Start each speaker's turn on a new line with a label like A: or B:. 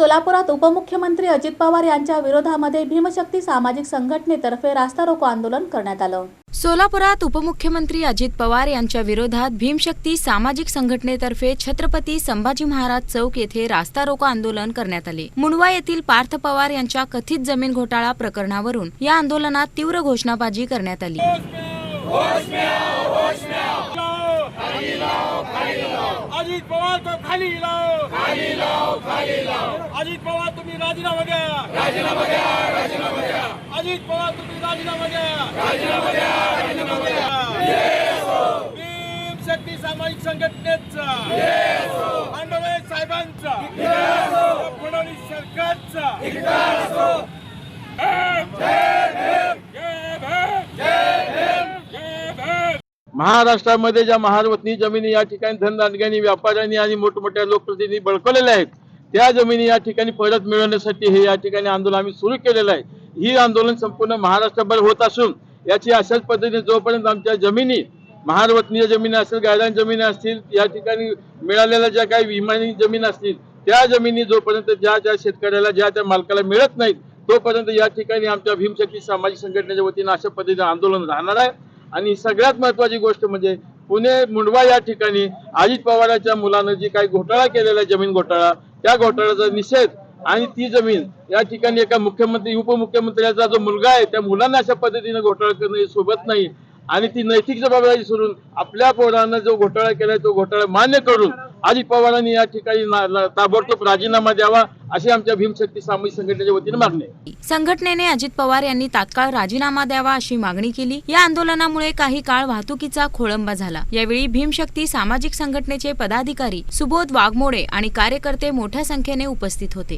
A: सोलापुरात उपमुख्यमंत्री अजित पवार यांच्या विरोधामध्ये भीमशक्ती सामाजिक संघटनेतर्फे रास्ता रोको आंदोलन करण्यात आलं.
B: सोलापुरात उपमुख्यमंत्री अजित पवार यांच्या विरोधात भीमशक्ती सामाजिक संघटनेतर्फे छत्रपती संभाजी महाराज चौक येथे रास्ता रोको आंदोलन करण्यात आले. मुंडवा येथील पार्थ पवार यांच्या कथित जमीन घोटाळा प्रकरणावरून या आंदोलनात तीव्र घोषणाबाजी करण्यात आली.
C: अजित पवार तो खाली लाव. खाली लाव खाली लाव. अजित पवार तुम्ही राजीनामा द्या. राजीनामा द्या राजीनामा द्या. अजित पवार तुम्ही राजीनामा द्या. राजीनामा द्या राजीनामा द्या. भीम शक्ती सामाजिक संघटनेचा. आंडोळे साहेबांचा. फडणवीस सरकारचा जय भीम! जय भीम! जय भीम!
D: महाराष्ट्रामध्ये ज्या महारवतनी जमिनी या ठिकाणी धनदानग्यांनी व्यापाऱ्यांनी आणि मोठमोठ्या लोकप्रतिनिधी बळकवलेल्या आहेत त्या जमिनी या ठिकाणी परत मिळवण्यासाठी हे या ठिकाणी आंदोलन आम्ही सुरू केलेलं आहे. ही आंदोलन संपूर्ण महाराष्ट्रभर होत असून याची अशाच पद्धतीने जोपर्यंत आमच्या जमिनी महारवतनीय जमिनी असतील गायरान जमिनी असतील या ठिकाणी मिळालेल्या ज्या काही विमानी जमीन असतील त्या जमिनी जोपर्यंत ज्या ज्या शेतकऱ्याला ज्या त्या मालकाला मिळत नाहीत तोपर्यंत या ठिकाणी आमच्या भीमशक्ती सामाजिक संघटनेच्या वतीनं अशा पद्धतीने आंदोलन राहणार आहे. आणि सगळ्यात महत्वाची गोष्ट म्हणजे पुणे मुंडवा या ठिकाणी अजित पवारांच्या मुलानं जी काही घोटाळा केलेला आहे जमीन घोटाळा त्या घोटाळ्याचा निषेध आणि ती जमीन या ठिकाणी एका मुख्यमंत्री उपमुख्यमंत्र्याचा जो मुलगा आहे त्या मुलांना अशा पद्धतीने घोटाळा करणं सोबत नाही. आणि ती नैतिक जबाबदारी सोडून आपल्या पोरांना जो घोटाळा केलाय तो घोटाळा मान्य करून अजित पवारांनी या ठिकाणी ताबडतोब राजीनामा द्यावा अशी आमच्या भीमशक्ती सामाजिक संघटनेच्या वतीने मागणी
B: संघटनेने अजित पवार यांनी तात्काळ राजीनामा द्यावा अशी मागणी केली. या आंदोलनामुळे काही काळ वाहतुकीचा खोळंबा झाला. यावेळी भीमशक्ती सामाजिक संघटनेचे पदाधिकारी सुबोध वाघमोडे आणि कार्यकर्ते मोठ्या संख्येने उपस्थित होते.